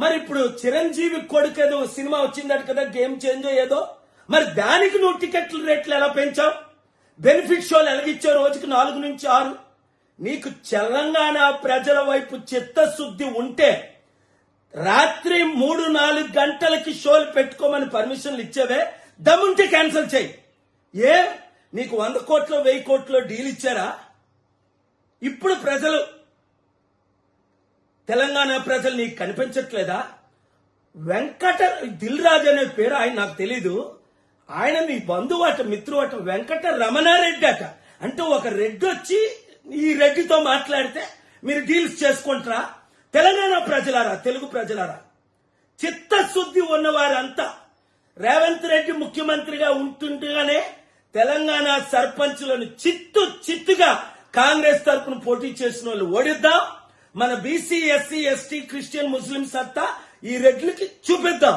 మరి ఇప్పుడు చిరంజీవి కొడుకు ఏదో సినిమా వచ్చిందట కదా గేమ్ చేంజ్ ఏదో మరి దానికి నువ్వు టికెట్ల రేట్లు ఎలా పెంచావు? బెనిఫిట్ షోలు ఎలాగిచ్చావు రోజుకి నాలుగు నుంచి ఆరు? నీకు తెలంగాణ ప్రజల వైపు చిత్తశుద్ధి ఉంటే రాత్రి మూడు నాలుగు గంటలకి షోలు పెట్టుకోమని పర్మిషన్లు ఇచ్చావే దమ్ముంటే క్యాన్సిల్ చేయి. ఏ? నీకు వంద కోట్లు వెయ్యి కోట్లు డీల్ ఇచ్చారా? ఇప్పుడు తెలంగాణ ప్రజలు నీకు కనిపించట్లేదా? వెంకట దిల్ రాజు అనే పేరు ఆయన నాకు తెలీదు. ఆయన మీ బంధువు అట మిత్రువు అట వెంకట రమణారెడ్డి అట. అంటే ఒక రెడ్డి వచ్చి ఈ రెడ్డితో మాట్లాడితే మీరు డీల్స్ చేసుకుంటారా? తెలంగాణ ప్రజలారా తెలుగు ప్రజలారా? చిత్తశుద్ధి ఉన్నవారంతా రేవంత్ రెడ్డి ముఖ్యమంత్రిగా ఉంటుండగానే తెలంగాణ సర్పంచులను చిత్తు చిత్తుగా కాంగ్రెస్ తరపున పోటీ చేసిన వాళ్ళు ఓడిద్దాం. మన BC SC ST Christian Muslim సత్తా ఈ రెడ్లకి చూపిద్దాం.